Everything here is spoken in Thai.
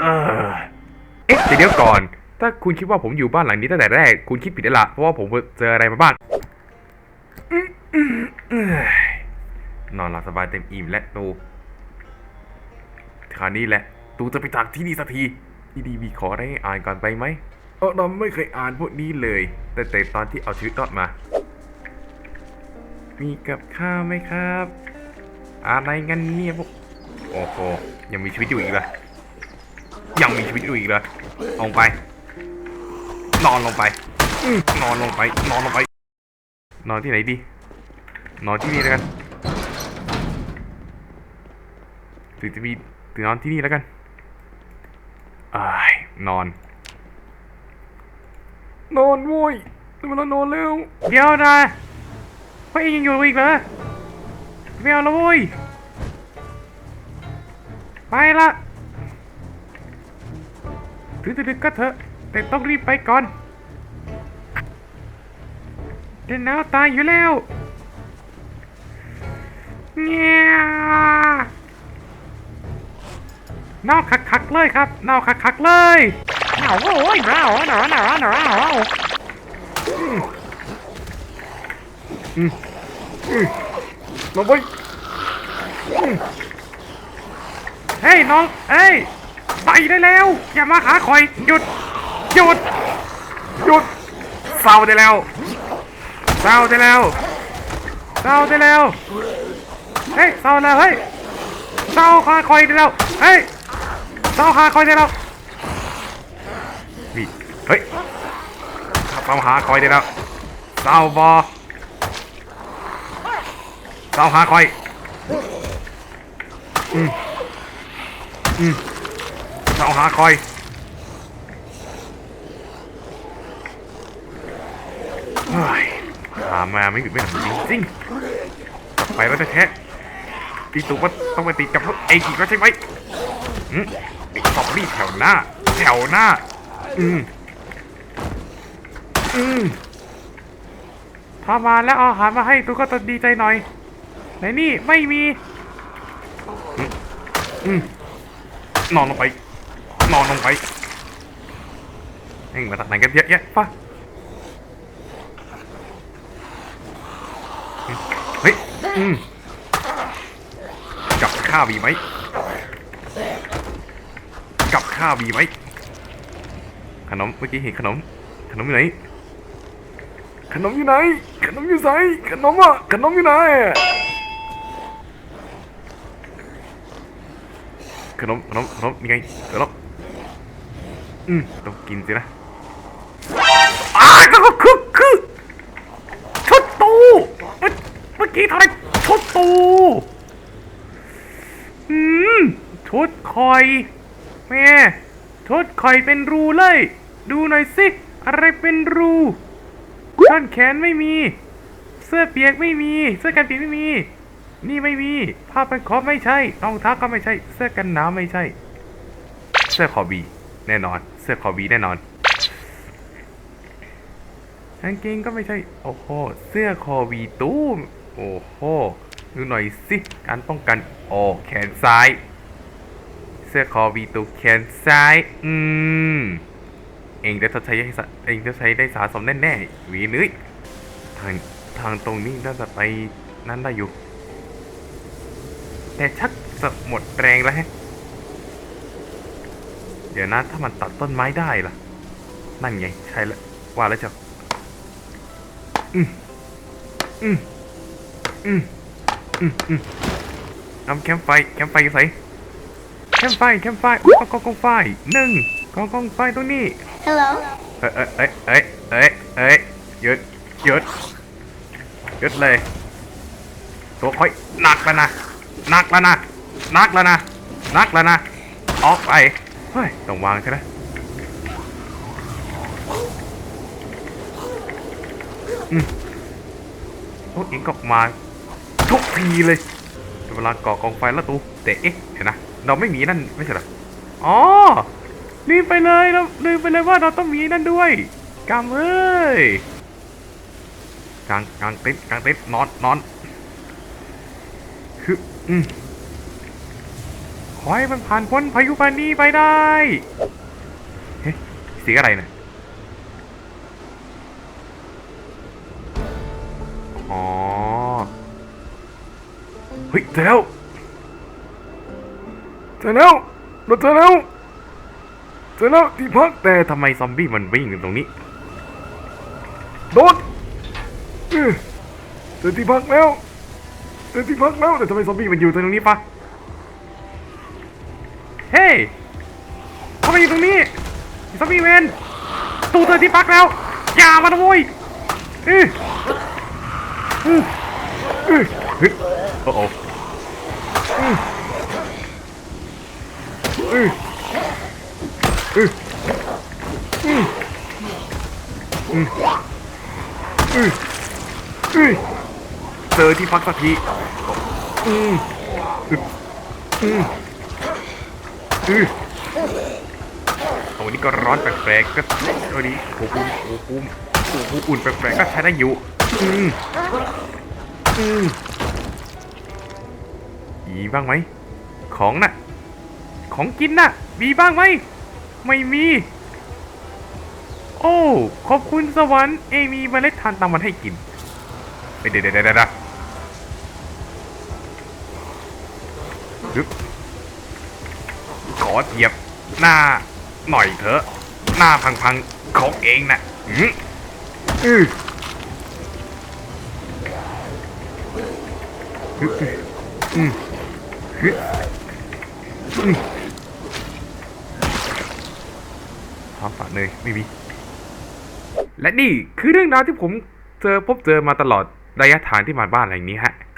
เออเอ๊ะแต่เดี๋ยวก่อน ถ้าคุณคิดว่าผมอยู่บ้านหลังนี้ตั้งแต่แรก คุณคิดผิดแล้วละเพราะว่าผมเจออะไรมาบ้างนอนหลับสบายเต็มอิ่มและตูคราวนี้แหละ ตูจะไปจากที่นี่สักที ที่ดีมีขอไรให้อ่านก่อนไปไหมเออเราไม่เคยอ่านพวกนี้เลย แต่แต่ตอนที่เอาชีวิตรอดมา มีกับข้าวไหมครับ อะไรกันเนี่ยพวก โอ้โหยังมีชีวิตอยู่อีกเหรอ ยังมีชีวิตอยู่อีกเหรอลงไป นอนลงไปนอนลงไป นอนลงไป นอนที่ไหนดี นอนที่นี่แล้วกันถึงจะมีถึงนอนที่นี่แล้วกันอายนอน นอนโว้ยถึงเวลานอนแล้ว เดี๋ยวนะพระเองยังอยู่อีกเหรอไม่เอาแล้วเว้ยไปละ ถึงจะดึกก็เถอะ แต่ต้องรีบไปก่อนเดี๋ยวหนาวตายอยู่แล้วเงี้ยหนาวคักๆเลยครับหนาวคักๆเลยหนาวโอ้ยหนาวหนาวหนาวหนาวหนาวอืมอืมอืมมาไปอืมเฮ้ยน้องเฮ้ย ไปได้แล้ว อย่ามาหาคอยหยุดหยุดหยุดเศร้าได้แล้วเศร้าได้แล้วเศร้าได้แล้วเฮ้ยเศร้าแล้วเฮ้ยเศร้าหาคอยได้แล้วเฮ้ยเศร้าหาคอยได้แล้วนี่เฮ้ยเศร้าหาคอยได้แล้วเศร้าบอเศร้าหาคอยอืมอืม เราหาคอยหามาไม่หยุดไม่หลับจริงจริงๆกลับไปแล้วแท้ตีตุกว่าต้องไปติดกับรถเองอีกแล้วใช่ไหมอืมไอ้ซอมบี้แถวหน้า แถวหน้า อืมอืมถ้ามาแล้วเอาอาหารมาให้ตุกก็ตดีใจหน่อยไหนนี่ไม่มี อืมอืมนอนลงไป นอนลงไปเอ็งมาตัดไหนกันเยอะแยะปะเฮ้ยอืมกับข้าวีไหมกับข้าวีไหมขนมเมื่อกี้เห็นขนม ขนมอยู่ไหน ขนมอยู่ไหน ขนมอยู่ไหนขนมอะขนมอยู่ไหนขนมขนมขนมยังไงขนม อืมต้องกินสินะอ้าวก็คือคือชุดตูเมื่อเมื่อกี้ทำอะไรชุดตูอืมชุดคอยแม่ชุดคอยเป็นรูเลย ดูหน่อยสิอะไรเป็นรูท่อนแขนไม่มี เสื้อเปียกไม่มี เสื้อกันเปียกไม่มี นี่ไม่มี ผ้าพันคอไม่ใช่รองเท้าก็ไม่ใช่ เสื้อกันหนาวไม่ใช่ เสื้อคอบี แน่นอน เสื้อคอบีแน่นอนกางเกงก็ไม่ใช่ โอ้โห เสื้อคอบีตู้มโอ้โห ดูหน่อยสิ การป้องกัน โอ้ แขนซ้าย เสื้อคอบีตูแขนซ้าย อืม เองจะใช้ให้เองจะใช้ได้สาสมแน่ๆหวีนึ้ยทางทางตรงนี้น่าจะไปนั้นได้อยู่ แต่ชักจะหมดแรงแล้วฮะ เดี๋ยวนะถ้ามันตัดต้นไม้ได้ล่ะ นั่นไง ใช่แล้วว่าแล้วเจ้าอืมอืมอืมอืมอืมทำแคมป์ไฟแคมป์ไฟอยู่ไหนแคมป์ไฟแคมป์ไฟอุ๊ยกองกองไฟหนึ่งกองกองไฟตรงนี้ Hello. เอ้ยเอ้ยเอ้ยเอ้ยเอ้ยหยุดหยุดหยุดเลย ตัวค่อยหนักแล้วนะหนักแล้วนะหนักแล้วนะหนักแล้วนะออกไป เฮ้ยต้องวางใช่ไหมอืมโอ้เองก็มาทุกทีเลยเวลาก่อกองไฟแล้วตูแต่เอ๊ะเดี๋ยวนะเราไม่มีนั่นไม่ใช่หรออ๋อลืมไปเลยเราลืมไปเลยว่าเราต้องมีนั่นด้วยกำเอ้ยกลางกลางเต็นท์กลางเต็นท์นอนนอนคืออืม ขอให้มันผ่านพ้นพายุปานี้ไปได้ เฮ้ยสียอะไรนะอ๋อ เฮ้ยเจอแล้วเจอแล้วเราเจอแล้วเจอแล้วที่พักแต่ทำไมซอมบี้มันวิ่งอยู่ตรงนี้ โดนเจอที่พักแล้วเจอที่พักแล้วแต่ทำไมซอมบี้มันอยู่ตรงนี้ปะ เฮ้ยทำไมอยู่ตรงนี้ซอมบี้เวนตูเจอที่พักแล้ว อย่ามานะโว้ยเออเออเออเฮ้ยโอ้โหเออเออเออเออเออืออือเจอที่พักสักทีอืมอือ อือเอาวันนี้ก็ร้อนแปลกๆก็วันนี้โอ้โหโอ้โหโอ้โหอุ่นแปลกๆก็ใช้ได้อยู่อืมอืมมีบ้างไหมของน่ะ ของกินน่ะ มีบ้างไหมไม่มี โอ้ขอบคุณสวรรค์เอมีเมล็ดทานตามันให้กินเฮ้ยเดี๋ยวเดี๋ยวเดี๋ยวเดี๋ยว อเหยียบหน้าหน่อยเถอะ หน้าพังๆของเองน่ะอืมอือฮึบอืมฮึบอืมท้าฝาเนยไม่มีและนี่คือเรื่องราวที่ผมเจอพบเจอมาตลอดระยะทางที่มาบ้านหลังนี้ฮะ